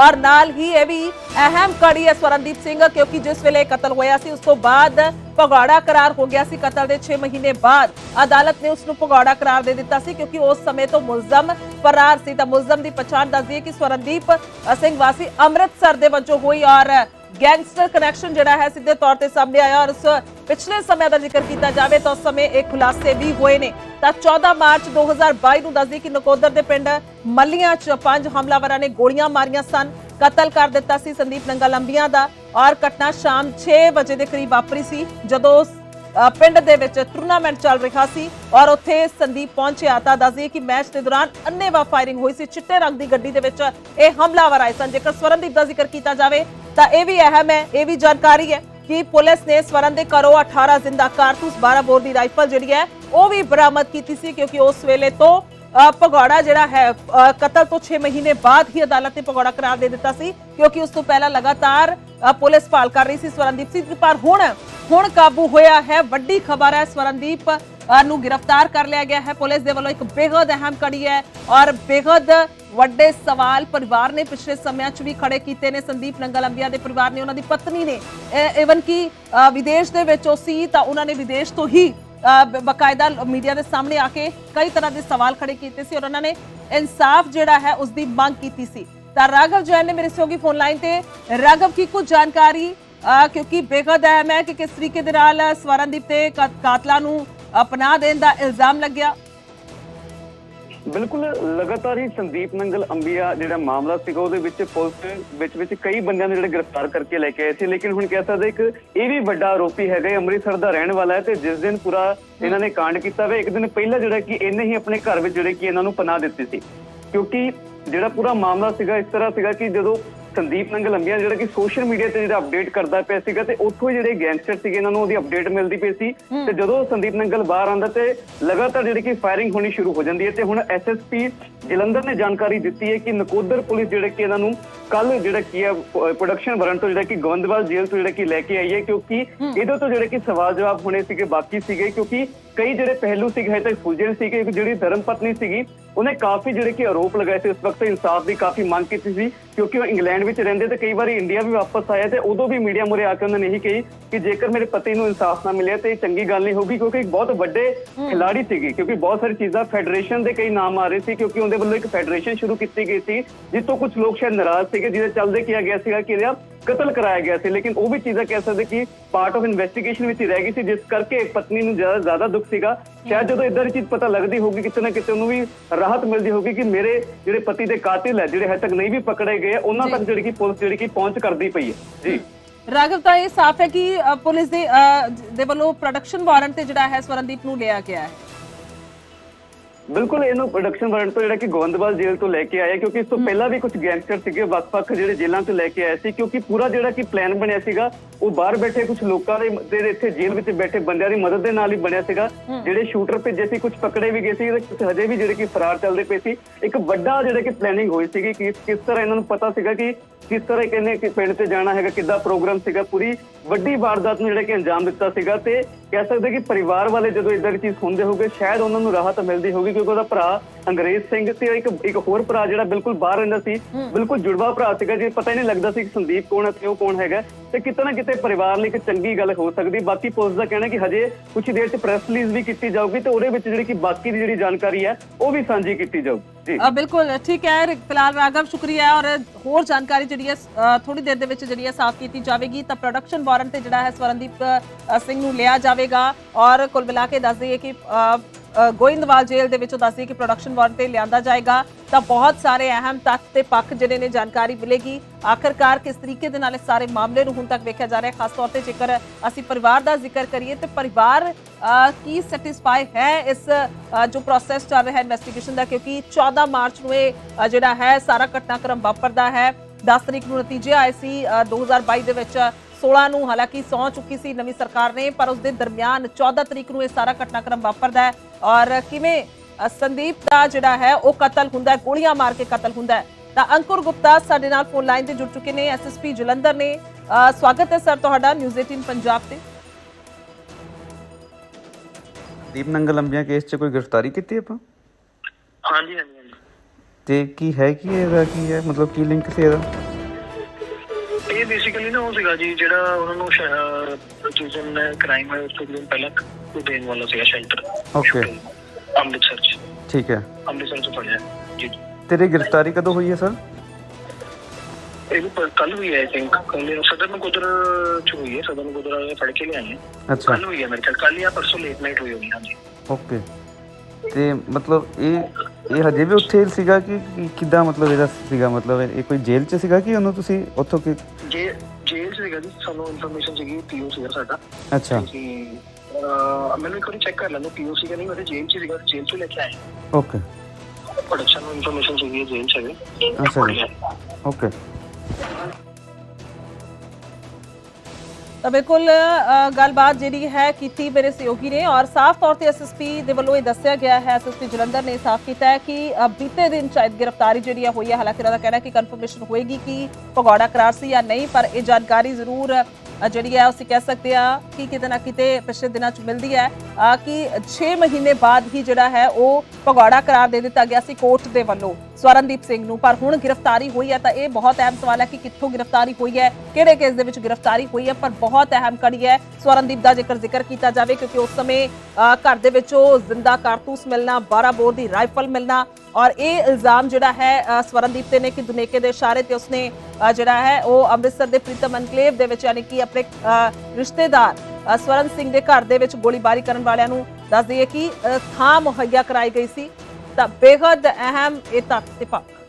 ਔਰ ਨਾਲ ਹੀ ਇਹ ਵੀ ਅਹਿਮ ਕੜੀ ਹੈ ਸਵਰਨਦੀਪ ਸਿੰਘ, ਕਿਉਂਕਿ ਜਿਸ ਵੇਲੇ ਕਤਲ ਹੋਇਆ ਸੀ, ਉਸ ਤੋਂ ਬਾਅਦ ਭਗੌੜਾ ਕਰਾਰ ਹੋ ਗਿਆ ਸੀ। ਕਤਲ ਦੇ 6 ਮਹੀਨੇ ਬਾਅਦ ਅਦਾਲਤ ਨੇ ਉਸ ਨੂੰ ਭਗੌੜਾ ਕਰਾਰ ਦੇ ਦਿੱਤਾ ਸੀ, ਕਿਉਂਕਿ ਉਸ ਸਮੇਂ ਤੋਂ ਮੁਲਜ਼ਮ ਫਰਾਰ ਸੀ। ਤਾਂ ਮੁਲਜ਼ਮ ਦੀ ਪਛਾਣ ਦੱਸਦੀ ਹੈ ਕਿ ਸਵਰਨਦੀਪ ਸਿੰਘ ਵਾਸੀ ਅੰਮ੍ਰਿਤਸਰ ਦੇ ਵਜੋਂ ਹੋਈ ਔਰ ਗੈਂਗਸਟਰ ਕਨੈਕਸ਼ਨ ਜਿਹੜਾ ਹੈ ਸਿੱਧੇ ਤੌਰ ਤੇ ਸਾਹਮਣੇ ਆਇਆ ਔਰ ਉਸ ਪਿਛਲੇ ਸਮੇਂ ਦਾ ਜ਼ਿਕਰ ਕੀਤਾ ਜਾਵੇ ਤਾਂ ਉਸ ਸਮੇਂ ਇਹ ਖੁਲਾਸੇ ਵੀ ਹੋਏ ਨੇ। ਤਾਂ 14 ਮਾਰਚ 2022 ਨੂੰ ਦੱਸਦੀ ਕਿ ਨਕੋਦਰ ਦੇ ਪਿੰਡ ਮੱਲੀਆਂ 'ਚ ਪੰਜ ਹਮਲਾਵਰਾਂ ਨੇ ਗੋਲੀਆਂ ਮਾਰੀਆਂ ਸਨ। ਕਤਲ ਕਰ ਦਿੱਤਾ ਸੀ ਸੰਦੀਪ ਨੰਗਾ ਲੰਬੀਆਂ ਦਾ ਔਰ ਘਟਨਾ ਸ਼ਾਮ 6 ਵਜੇ ਦੇ ਕਰੀਬ ਵਾਪਰੀ ਸੀ, ਜਦੋਂ ਪਿੰਡ ਦੇ ਵਿੱਚ ਟੂਰਨਾਮੈਂਟ ਚੱਲ ਰਿਹਾ ਸੀ ਔਰ ਉੱਥੇ ਸੰਦੀਪ ਪਹੁੰਚਿਆ ਤਾਂ ਦੱਸਦੀ ਕਿ ਮੈਚ ਦੇ ਦੌਰਾਨ ਅੰਨੇਵਾ ਫਾਇਰਿੰਗ ਹੋਈ ਸੀ। ਚਿੱਟੇ ਰੰਗ ਦੀ ਗੱਡੀ ਦੇ ਵਿੱਚ ਇਹ ਹਮਲਾਵਰ ਆਏ ਸਨ। ਜੇਕਰ ਸਵਰਨਦੀਪ ਦਾ ਜ਼ਿਕਰ ਕੀਤਾ ਜਾਵੇ ਤਾਂ ਇਹ ਵੀ ਅਹਿਮ ਹੈ ਇਹ ਵੀ ਜਾਣਕਾਰੀ ਹੈ ਕਿ ਪੁਲਿਸ ਨੇ ਸਵਰਨ ਦੇ ਘਰੋਂ 18 ਜ਼ਿੰਦਾ ਕਾਰਤੂਸ 12 ਬੋਰ ਦੀ ਰਾਈਫਲ ਜਿਹੜੀ ਹੈ ਉਹ ਵੀ ਬਰਾਮਦ ਕੀਤੀ ਸੀ ਕਿਉਂਕਿ ਉਸ ਵੇਲੇ ਤੋਂ ਅ, ਭਗੌੜਾ ਜਿਹੜਾ ਹੈ ਕਤਲ ਤੋਂ 6 ਮਹੀਨੇ ਬਾਅਦ ਹੀ ਅਦਾਲਤ ਨੇ ਭਗੌੜਾ ਕਰਾਰ ਦੇ ਦਿੱਤਾ ਸੀ ਕਿਉਂਕਿ ਉਸ ਤੋਂ ਪਹਿਲਾਂ ਲਗਾਤਾਰ ਪੁਲਿਸ ਭਾਲ ਕਰ ਰਹੀ ਸੀ ਸਵਰਨਦੀਪ ਸਿੰਘ। ਪਰ ਹੁਣ ਹੁਣ ਕਾਬੂ ਹੋਇਆ ਹੈ ਵੱਡੀ ਖਬਰ ਹੈ ਸਵਰਨਦੀਪ ਨੂੰ ਗ੍ਰਿਫਤਾਰ ਕਰ ਲਿਆ ਗਿਆ ਹੈ। ਪੁਲਿਸ ਦੇ ਵੱਲੋਂ ਇੱਕ ਬੇਹੱਦ ਅਹਿਮ ਕੜੀ ਹੈ ਔਰ ਬੇਹੱਦ ਵੱਡੇ ਸਵਾਲ ਪਰਿਵਾਰ ਨੇ ਪਿਛਲੇ ਸਮਿਆਂ 'ਚ ਵੀ ਖੜੇ ਕੀਤੇ ਨੇ। ਸੰਦੀਪ ਨੰਗਲੰਬੀਆ ਦੇ ਪਰਿਵਾਰ ਨੇ ਉਹਨਾਂ ਦੀ ਪਤਨੀ ਨੇ ਇਵਨ ਕਿ ਵਿਦੇਸ਼ ਦੇ ਵਿੱਚ ਉਹ ਸੀ ਤਾਂ ਉਹਨਾਂ ਨੇ ਵਿਦੇਸ਼ ਤੋਂ ਹੀ ਅ, ਬਕਾਇਦਾ ਮੀਡੀਆ ਦੇ ਸਾਹਮਣੇ ਆ ਕੇ ਕਈ ਤਰ੍ਹਾਂ ਦੇ ਸਵਾਲ ਖੜੇ ਕੀਤੇ ਸੀ ਔਰ ਉਹਨਾਂ ਨੇ ਇਨਸਾਫ ਜਿਹੜਾ ਹੈ ਉਸ ਦੀ ਮੰਗ ਕੀਤੀ ਸੀ। ਤਾਂ ਰਾਘਵ ਜੈਨ ਨੇ ਮੇਰੇ ਸਹਿਯੋਗੀ ਫੋਨ ਲਾਈਨ ਤੇ ਰਾਘਵ ਕੀ ਕੁਝ ਜਾਣਕਾਰੀ ਅ, ਕਿਉਂਕਿ ਬੇਹੱਦ ਅਹਿਮ ਹੈ ਕਿ ਕਿਸ ਤਰੀਕੇ ਦੇ ਨਾਲ ਸਵਰਨਦੀਪ ਤੇ ਕਾ- ਕਾਤਲਾਂ ਨੂੰ ਅਪਨਾ ਦੇਣ ਦਾ ਇਲਜ਼ਾਮ ਲੱਗਿਆ? ਬਿਲਕੁਲ, ਲਗਾਤਾਰ ਹੀ ਸੰਦੀਪ ਨੰਗਲ ਅੰਬੀਆ ਜਿਹੜਾ ਮਾਮਲਾ ਸੀਗਾ, ਉਹਦੇ ਵਿੱਚ ਪੁਲਿਸ ਵਿੱਚ ਵਿੱਚ ਕਈ ਬੰਦਿਆਂ ਨੂੰ ਜਿਹੜੇ ਗ੍ਰਿਫਤਾਰ ਕਰਕੇ ਲੈ ਕੇ ਆਏ ਸੀ, ਲੇਕਿਨ ਹੁਣ ਕਹਿ ਸਕਦੇ ਇੱਕ ਇਹ ਵੀ ਵੱਡਾ ਆਰੋਪੀ ਹੈਗਾ ਅੰਮ੍ਰਿਤਸਰ ਦਾ ਰਹਿਣ ਵਾਲਾ ਹੈ ਤੇ ਜਿਸ ਦਿਨ ਪੂਰਾ ਇਹਨਾਂ ਨੇ ਕਾਂਡ ਕੀਤਾ ਵੇ, ਇੱਕ ਦਿਨ ਪਹਿਲਾਂ ਜਿਹੜਾ ਕਿ ਇਹਨੇ ਹੀ ਆਪਣੇ ਘਰ ਵਿੱਚ ਜਿਹੜੇ ਕਿ ਇਹਨਾਂ ਨੂੰ ਪਨਾਹ ਦਿੱਤੀ ਸੀ। ਕਿਉਂਕਿ ਜਿਹੜਾ ਪੂਰਾ ਮਾਮਲਾ ਸੀਗਾ, ਇਸ ਤਰ੍ਹਾਂ ਸੀਗਾ ਕਿ ਜਦੋਂ ਸੰਦੀਪ ਨੰਗਲ ਅੰਬੀਆ ਜਿਹੜਾ ਕਿ ਸੋਸ਼ਲ ਮੀਡੀਆ ਤੇ ਜਿਹੜਾ ਅਪਡੇਟ ਕਰਦਾ ਪਿਆ ਸੀਗਾ ਤੇ ਉੱਥੋਂ ਹੀ ਜਿਹੜੇ ਗੈਂਗਸਟਰ ਸੀਗੇ ਇਹਨਾਂ ਨੂੰ ਉਹਦੀ ਅਪਡੇਟ ਮਿਲਦੀ ਪਈ ਸੀ। ਤੇ ਜਦੋਂ ਸੰਦੀਪ ਨੰਗਲ ਬਾਹਰ ਆਂਦਾ ਤੇ ਲਗਾਤਾਰ ਜਿਹੜੀ ਕਿ ਫਾਇਰਿੰਗ ਹੋਣੀ ਸ਼ੁਰੂ ਹੋ ਜਾਂਦੀ ਹੈ ਤੇ ਹੁਣ ਐਸਐਸਪੀ ਜਲੰਧਰ ਨੇ ਜਾਣਕਾਰੀ ਦਿੱਤੀ ਹੈ ਕਿ ਨਕੋਦਰ ਪੁਲਿਸ ਜਿਹੜੇ ਕਿ ਇਹਨਾਂ ਨੂੰ ਕੱਲ ਜਿਹੜਾ ਕੀ ਹੈ ਪ੍ਰੋਡਕਸ਼ਨ ਵਾਰੰਟ ਤੋਂ ਜਿਹੜਾ ਕਿ ਗੋਇੰਦਵਾਲ ਜੇਲ੍ਹ ਤੋਂ ਜਿਹੜਾ ਕਿ ਲੈ ਕੇ ਆਈ ਹੈ ਕਿਉਂਕਿ ਇਹਦੇ ਤੋਂ ਜਿਹੜੇ ਕਿ ਸਵਾਲ ਜਵਾਬ ਹੋਣੇ ਸੀਗੇ ਬਾਕੀ ਸੀਗੇ ਕਿਉਂਕਿ ਕਈ ਜਿਹੜੇ ਪਹਿਲੂ ਸੀਗੇ ਹਜੇ ਤੱਕ ਸੁਲਝਣ ਸੀਗੇ ਇੱਕ ਜਿਹੜੀ ਧਰਮ ਪਤਨੀ ਸੀਗੀ ਉਹਨੇ ਕਾਫੀ ਜਿਹੜੇ ਕਿ ਆਰੋਪ ਲਗਾਏ ਸੀ ਉਸ ਵਕਤ ਇਨਸਾਫ ਦੀ ਕਾਫੀ ਮੰਗ ਕੀਤੀ ਸੀ ਕਿਉਂਕਿ ਉਹ ਇੰਗਲੈਂਡ ਵਿੱਚ ਰਹਿੰਦੇ ਤੇ ਕਈ ਵਾਰੀ ਇੰਡੀਆ ਵੀ ਵਾਪਸ ਆਇਆ ਤੇ ਉਦੋਂ ਵੀ ਮੀਡੀਆ ਮੁਰੇ ਆ ਕੇ ਉਹਨਾਂ ਨੇ ਇਹੀ ਕਹੀ ਕਿ ਜੇਕਰ ਮੇਰੇ ਪਤੀ ਨੂੰ ਇਨਸਾਫ ਨਾ ਮਿਲਿਆ ਤੇ ਇਹ ਚੰਗੀ ਗੱਲ ਨਹੀਂ ਹੋਊਗੀ ਕਿਉਂਕਿ ਇੱਕ ਬਹੁਤ ਵੱਡੇ ਖਿਲਾੜੀ ਸੀਗੇ ਕਿਉਂਕਿ ਬਹੁਤ ਸਾਰੀ ਚੀਜ਼ਾਂ ਫੈਡਰੇਸ਼ਨ ਦੇ ਕਈ ਨਾਮ ਆ ਰਹੇ ਸੀ ਕਿਉਂਕਿ ਉਹਦੇ ਵੱਲੋਂ ਇੱਕ ਫੈਡਰੇਸ਼ਨ ਸ਼ੁਰੂ ਕੀਤੀ ਗਈ ਸੀ ਜਿਸ ਤੋਂ ਕੁਝ ਲੋਕ ਸ਼ਾਇਦ ਨਾਰਾਜ਼ ਸੀਗੇ ਜਿਹਦੇ ਚੱਲਦੇ ਕਿਹਾ ਗਿਆ ਸੀਗਾ ਕਿ ਇਹਦਾ ਕਤਲ ਕਰਾਇਆ ਗਿਆ ਸੀ ਲੇਕਿਨ ਉਹ ਵੀ ਚੀਜ਼ਾਂ ਕਹਿ ਸਕਦੇ ਕਿ ਪਾਰਟ ਆਫ ਇਨਵੈਸਟੀਗੇਸ਼ਨ ਵਿੱਚ ਹੀ ਰਹਿ ਗਈ ਸੀ ਜਿਸ ਕਰਕੇ ਪਤਨੀ ਨੂੰ ਜ਼ਿਆਦਾ ਜ਼ਿਆਦਾ ਦੁੱਖ ਸੀਗਾ। ਸ਼ਾਇਦ ਜਦੋਂ ਇਦਾਂ ਦੀ ਚੀਜ਼ ਪਤਾ ਲੱਗਦੀ ਹੋਊਗੀ ਕਿਤੇ ਨਾ ਕਿਤੇ ਉਹਨੂੰ ਵੀ ਰਾਹਤ ਮਿਲਦੀ ਹੋਊਗੀ ਕਿ ਮੇਰੇ ਜਿਹੜੇ ਪਤੀ ਦੇ ਕਾਤਿਲ ਹੈ ਜਿਹੜੇ ਹਜੇ ਤੱਕ ਨਹੀਂ ਵੀ ਪਕੜੇ ਗਏ ਉਹਨਾਂ। ਤੱਕ ਜਿਹੜੀ ਕਿ ਪੁਲਿਸ ਜਿਹੜੀ ਕਿ ਪਹੁੰਚ ਕਰਦੀ ਪਈ ਹੈ। ਜੀ। ਰਾਘਵ ਤਾਂ ਇਹ ਸਾਫ਼ ਹੈ ਕਿ ਪੁਲਿਸ ਦੇ ਦੇ ਵੱਲੋਂ ਪ੍ਰੋਡਕਸ਼ਨ ਵਾਰੰਟ ਤੇ ਜਿਹੜਾ ਹੈ ਸਵਰਨਦੀਪ ਨੂੰ ਲਿਆ ਗਿਆ ਹੈ। ਬਿਲਕੁਲ ਇਹਨੂੰ ਪ੍ਰੋਡਕਸ਼ਨ ਵਾਰੰਟ ਤੋਂ ਜਿਹੜਾ ਕਿ ਗੋਇੰਦਵਾਲ ਜੇਲ੍ਹ ਤੋਂ ਲੈ ਕੇ ਆਇਆ ਕਿਉਂਕਿ ਇਸ ਤੋਂ ਪਹਿਲਾਂ ਵੀ ਕੁਝ ਗੈਂਗਸਟਰ ਸੀਗੇ ਵੱਖ-ਵੱਖ ਜਿਹੜੇ ਜੇਲ੍ਹਾਂ ਤੋਂ ਲੈ ਕੇ ਆਏ ਸੀ ਕਿਉਂਕਿ ਪੂਰਾ ਜਿਹੜਾ ਕਿ ਪਲਾਨ ਬਣਿਆ ਸੀਗਾ ਉਹ ਬਾਹਰ ਬੈਠੇ ਕੁਝ ਲੋਕਾਂ ਦੇ ਤੇ ਇੱਥੇ ਜੇਲ੍ਹ ਵਿੱਚ ਬੈਠੇ ਬੰਦਿਆਂ ਦੀ ਮਦਦ ਦੇ ਨਾਲ ਹੀ ਬਣਿਆ ਸੀਗਾ। ਜਿਹੜੇ ਸ਼ੂਟਰ ਭੇਜੇ ਸੀ ਕੁਝ ਪਕੜੇ ਵੀ ਗਏ ਸੀ ਤੇ ਕੁਝ ਹਜੇ ਵੀ ਜਿਹੜੇ ਕਿ ਫਰਾਰ ਚੱਲਦੇ ਪਏ ਸੀ। ਇੱਕ ਵੱਡਾ ਜਿਹੜਾ ਕਿ ਪਲੈਨਿੰਗ ਹੋਈ ਸੀਗੀ ਕਿ ਕਿਸ ਤਰ੍ਹਾਂ ਇਹਨਾਂ ਨੂੰ ਪਤਾ ਸੀਗਾ ਕਿ ਕਿਸ ਤਰ੍ਹਾਂ ਕਹਿੰਦੇ ਕਿ ਪਿੰਡ ਤੇ ਜਾਣਾ ਹੈਗਾ ਕਿੱਦਾਂ ਪ੍ਰੋਗਰਾਮ ਸੀਗਾ ਪੂਰੀ ਵੱਡੀ ਵਾਰਦਾਤ ਨੂੰ ਜਿਹੜਾ ਕਿ ਅੰਜਾਮ ਦਿੱਤਾ ਸੀਗਾ ਤੇ ਕਹਿ ਸਕਦੇ ਕਿ ਪਰਿਵਾਰ ਵਾਲੇ ਜਦੋਂ ਇਦਾਂ ਦੀ ਚੀਜ਼ ਸੁਣਦੇ ਹੋਗੇ, ਸ਼ਾਇਦ ਉਹਨਾਂ ਨੂੰ ਰਾਹਤ ਮਿਲਦੀ ਹੋਗੀ ਕਿਉਂਕਿ ਉਹਦਾ ਭਰਾ ਅੰਗਰੇਜ਼ ਸਿੰਘ ਤੇ ਇੱਕ ਇੱਕ ਹੋਰ ਭਰਾ ਜਿਹੜਾ ਬਿਲਕੁਲ ਬਾਹਰ ਰਹਿੰਦਾ ਸੀ ਬਿਲਕੁਲ ਜੁੜਵਾ ਭਰਾ ਸੀਗਾ ਜੇ ਪਤਾ ਹੀ ਨਹੀਂ ਲੱਗਦਾ ਸੀ ਕਿ ਸੰਦੀਪ ਕੌਣ ਹੈ ਤੇ ਉਹ ਕੌਣ ਹੈਗਾ। ਤੇ ਕਿਤੇ ਨਾ ਕਿਤੇ ਪਰਿਵਾਰ ਲਈ ਇੱਕ ਚੰਗੀ ਗੱਲ ਹੋ ਸਕਦੀ। ਬਾਕੀ ਪੁਲਿਸ ਦਾ ਕਹਿਣਾ ਕਿ ਹਜੇ ਕੁਝ ਦੇਰ ਚ ਪ੍ਰੈਸ ਰਿਲੀਜ਼ ਵੀ ਕੀਤੀ ਜਾਊਗੀ ਤੇ ਉਹਦੇ ਵਿੱਚ ਜਿਹੜੀ ਕਿ ਬਾਕੀ ਦੀ ਜਿਹੜੀ ਜਾਣਕਾਰੀ ਹੈ ਉਹ ਵੀ ਸਾਂਝੀ ਕੀਤੀ ਜਾਊ। ਜੀ। ਬਿਲਕੁਲ ਠੀਕ ਹੈ ਫਿਲਹਾਲ ਰਾਘਵ ਸ਼ੁਕਰੀਆ ਔਰ ਹੋਰ ਜਾਣਕਾਰੀ ਜਿਹੜੀ ਹੈ ਥੋੜੀ ਦੇਰ ਦੇ ਵਿੱਚ ਜਿਹੜੀ ਹੈ ਸਾਫ਼ ਕੀਤੀ ਜਾਵੇਗੀ। ਤਾਂ ਪ੍ਰੋਡਕਸ਼ਨ ਵਾਰੰਟ ਤੇ ਜਿਹੜਾ ਹੈ ਸਵਰਨਦੀਪ ਸਿੰਘ ਨੂੰ ਲਿਆ ਜਾਵੇਗਾ ਔਰ ਕੁੱਲ ਮਿਲਾ ਕੇ ਦੱਸ ਦਈਏ ਕਿ ਗੋਇੰਦਵਾਲ ਜੇਲ੍ਹ ਦੇ ਵਿੱਚੋਂ ਦੱਸਦੀ ਕਿ ਪ੍ਰੋਡਕਸ਼ਨ ਵਾਰੰਟ ਤੇ ਲਿਆਂਦਾ ਜਾਏਗਾ ਤਾਂ ਬਹੁਤ ਸਾਰੇ ਅਹਿਮ ਤੱਥ ਤੇ ਪੱਖ ਜਿਹੜੇ ਨੇ ਜਾਣਕਾਰੀ ਮਿਲੇਗੀ। ਆਖਰਕਾਰ ਕਿਸ ਤਰੀਕੇ ਦੇ ਨਾਲ ਇਸ ਸਾਰੇ ਮਾਮਲੇ ਨੂੰ ਹੁਣ ਤੱਕ ਵੇਖਿਆ ਜਾ ਰਿਹਾ ਖਾਸ ਤੌਰ ਤੇ ਜੇਕਰ ਅਸੀਂ ਪਰਿਵਾਰ ਦਾ ਜ਼ਿਕਰ ਕਰੀਏ ਤੇ ਪਰਿਵਾਰ ਕੀ ਸੈਟੀਸਫਾਈ ਹੈ ਇਸ ਜੋ ਪ੍ਰੋਸੈਸ ਚੱਲ ਰਿਹਾ ਹੈ ਇਨਵੈਸਟੀਗੇਸ਼ਨ ਦਾ? ਕਿਉਂਕਿ 14 ਮਾਰਚ ਨੂੰ ਇਹ ਜਿਹੜਾ ਹੈ ਸਾਰਾ ਘਟਨਾਕ੍ਰਮ ਵਾਪਰਦਾ ਹੈ। 10 ਤਰੀਕ ਨੂੰ ਨਤੀਜੇ ਆਏ ਸੀ ਅ, 2022 ਦੇ ਵਿੱਚ 16 ਨੂੰ ਹਾਲਾਂਕਿ ਸੌ ਚੁੱਕੀ ਸੀ ਨਵੀਂ ਸਰਕਾਰ ਨੇ ਪਰ ਉਸ ਦੇ ਦਰਮਿਆਨ 14 ਤਰੀਕ ਨੂੰ ਇਹ ਸਾਰਾ ਘਟਨਾਕ੍ਰਮ ਵਾਪਰਦਾ ਹੈ। ਔਰ ਕਿਵੇਂ ਸੰਦੀਪ ਦਾ ਜਿਹੜਾ ਹੈ ਉਹ ਕਤਲ ਹੁੰਦਾ ਹੈ ਗੋਲੀਆਂ ਮਾਰ ਕੇ ਕਤਲ ਹੁੰਦਾ ਹੈ। ਤਾਂ ਅੰਕੁਰ ਗੁਪਤਾ ਸਾਡੇ ਨਾਲ ਫੋਨ ਲਾਈਨ ਤੇ ਜੁੜ ਚੁੱਕੇ ਨੇ ਐਸਐਸਪੀ ਜਲੰਧਰ ਨੇ। ਸਵਾਗਤ ਹੈ ਸਰ ਤੁਹਾਡਾ ਨਿਊਜ਼ 18 ਪੰਜਾਬ ਤੇ। ਦੀਪ ਨੰਗਲ ਲੰਬੀਆਂ ਕੇਸ 'ਚ ਕੋਈ ਗ੍ਰਿਫਤਾਰੀ ਕੀਤੀ ਆਪਾਂ? ਹਾਂਜੀ ਹਾਂਜੀ ਹਾਂਜੀ। ਤੇ ਕੀ ਹੈ ਕੀ ਇਹਦਾ ਕੀ ਹੈ? ਮਤਲਬ ਕੀ ਲਿੰਕ ਸੀ ਇਹਦਾ? ਇਹ ਬੇਸਿਕਲੀ ਨਾ ਉਹ ਸੀਗਾ ਜੀ ਜਿਹੜਾ ਉਹਨਾਂ ਨੂੰ ਸ਼- ਜਿਸ ਦਿਨ ਕ੍ਰਾਈਮ ਹੋਇਆ ਉਸ ਤੋਂ ਦਿਨ ਪਹਿਲਾਂ ਕੋਈ ਦੇਣ ਵਾਲਾ ਸੀਗਾ ਸ਼ੈਲਟਰ Okay. ਅੰਮ੍ਰਿਤਸਰ ਚ। ਠੀਕ ਹੈ। ਅੰਮ੍ਰਿਤਸਰ ਚ ਫੜਿਆ। ਜੀ ਜੀ। ਤੇਰੀ ਗ੍ਰਿਫਤਾਰੀ ਕਦੋਂ ਹੋਈ ਹੈ ਸਰ? ਇਹ ਵੀ ਕੱਲ ਹੋਈ ਹੈ ਆਈ ਥਿੰਕ ਕੱਲ ਸਦਰ ਨਗੋਦਰ ਚ ਹੋਈ ਹੈ ਸਦਰ ਨਗੋਦਰ ਵਾਲੇ ਫੜ ਕੇ ਲਿਆਏ ਅੱਛਾ। ਕੱਲ ਹੋਈ ਹੈ ਮੇਰੇ ਖਿਆਲ ਕੱਲ ਜਾਂ ਪਰਸੋਂ ਲੇਟ ਨਾਈਟ ਹੋਈ ਹੋਣੀ ਹਾਂਜੀ। ਓਕੇ ਤੇ ਮਤਲਬ ਇਹ ਇਹ ਹਜੇ ਵੀ ਉੱਥੇ ਸੀਗਾ ਕਿ ਕਿੱਦਾਂ ਮਤਲਬ ਇਹਦਾ ਸੀਗਾ? ਮਤਲਬ ਇਹ ਕੋਈ ਜੇਲ੍ਹ 'ਚ ਸੀਗਾ ਕਿ ਉਹਨੂੰ ਤੁਸੀਂ ਉੱਥੋਂ ਕਿ ਜੇ ਜੇਲ੍ਹ ਸੀਗਾ ਜੀ ਸਾਨੂੰ ਇਨਫੋਰਮੇਸ਼ਨ ਸੀਗੀ ਪੀਓ ਸੀਗਾ ਸਾਡਾ। ਅੱਛਾ। ਕਿ ਅਹ, ਮੈਨੂੰ ਇੱਕ ਵਾਰੀ ਚੈੱਕ ਕਰ ਲੈਣਾ ਪੀਓ ਸੀਗਾ ਨਹੀਂ ਉਹਦੇ ਜੇਲ੍ਹ ਚ ਸੀਗਾ ਜੇਲ੍ਹ ਚ ਲੈ ਕੇ ਆਏ। ਓਕੇ ਪ੍ਰੋਡਕਸ਼ਨ ਨੂੰ ਇਨਫੋਰਮੇਸ਼ਨ ਸੀਗੀ ਜੇਲ੍ਹ ਚ ਹੈਗੇ। ਅੱਛਾ ਜੀ। ਓਕੇ ਤਾਂ ਬਿਲਕੁਲ ਗੱਲਬਾਤ ਜਿਹੜੀ ਹੈ ਕੀਤੀ ਮੇਰੇ ਸਹਿਯੋਗੀ ਨੇ ਔਰ ਸਾਫ਼ ਤੌਰ ਤੇ ਐਸਐਸਪੀ ਦੇ ਵੱਲੋਂ ਇਹ ਦੱਸਿਆ ਗਿਆ ਹੈ ਐਸਐਸਪੀ ਜਲੰਧਰ ਨੇ ਸਾਫ਼ ਕੀਤਾ ਹੈ ਕਿ ਬੀਤੇ ਦਿਨ ਸ਼ਾਇਦ ਗ੍ਰਿਫਤਾਰੀ ਜਿਹੜੀ ਹੈ ਹੋਈ ਹੈ, ਹਾਲਾਂਕਿ ਉਹਨਾਂ ਦਾ ਕਹਿਣਾ ਕਿ ਕਨਫਰਮੇਸ਼ਨ ਹੋਏਗੀ ਕਿ ਭਗੌੜਾ ਕਰਾਰ ਸੀ ਜਾਂ ਨਹੀਂ, ਪਰ ਇਹ ਜਾਣਕਾਰੀ ਜ਼ਰੂਰ ਜਿਹੜੀ ਹੈ ਅਸੀਂ ਕਹਿ ਸਕਦੇ ਆ ਕਿ ਕਿਤੇ ਨਾ ਕਿਤੇ ਪਿਛਲੇ ਦਿਨਾਂ 'ਚ ਮਿਲਦੀ ਹੈ ਕਿ 6 ਮਹੀਨੇ ਬਾਅਦ ਹੀ ਜਿਹੜਾ ਹੈ ਉਹ ਭਗੌੜਾ ਕਰਾਰ ਦੇ ਦਿੱਤਾ ਗਿਆ ਸੀ ਕੋਰਟ ਦੇ ਵੱਲੋਂ। ਸਵਰਨਦੀਪ ਸਿੰਘ ਨੂੰ। ਪਰ ਹੁਣ ਗ੍ਰਿਫਤਾਰੀ ਹੋਈ ਹੈ ਤਾਂ ਇਹ ਬਹੁਤ ਅਹਿਮ ਸਵਾਲ ਹੈ ਕਿ ਕਿੱਥੋਂ ਗ੍ਰਿਫਤਾਰੀ ਹੋਈ ਹੈ ਕਿਹੜੇ ਕੇਸ ਦੇ ਵਿੱਚ ਗ੍ਰਿਫਤਾਰੀ ਹੋਈ ਹੈ ਪਰ ਬਹੁਤ ਅਹਿਮ ਕੜੀ ਹੈ। ਸਵਰਨਦੀਪ ਦਾ ਜੇਕਰ ਜ਼ਿਕਰ ਕੀਤਾ ਜਾਵੇ ਕਿਉਂਕਿ ਉਸ ਸਮੇਂ ਅ, ਘਰ ਦੇ ਵਿੱਚੋਂ ਜ਼ਿੰਦਾ ਕਾਰਤੂਸ ਮਿਲਣਾ 12 ਬੋਰ ਦੀ ਰਾਈਫਲ ਮਿਲਣਾ ਔਰ ਇਹ ਇਲਜ਼ਾਮ ਜਿਹੜਾ ਹੈ ਸਵਰਨਦੀਪ ਤੇ ਨੇ ਕਿ ਦੁਨੇਕੇ ਦੇ ਇਸ਼ਾਰੇ ਤੇ ਉਸਨੇ ਜਿਹੜਾ ਹੈ ਉਹ ਅੰਮ੍ਰਿਤਸਰ ਦੇ ਪ੍ਰੀਤਮ ਐਨਕਲੇਵ ਦੇ ਵਿੱਚ ਯਾਨੀ ਕਿ ਆਪਣੇ ਅ, ਰਿਸ਼ਤੇਦਾਰ ਸਵਰਨ ਸਿੰਘ ਦੇ ਘਰ ਦੇ ਵਿੱਚ ਗੋਲੀਬਾਰੀ ਕਰਨ ਵਾਲਿਆਂ ਨੂੰ ਦੱਸ ਦਈਏ ਕਿ ਥਾਂ ਮੁਹੱਈਆ ਕਰਾਈ ਗਈ ਸੀ। ਤਾਂ ਬੇਹੱਦ ਅਹਿਮ ਇਹ ਤੱਕ ਤੇ ਪੱਖ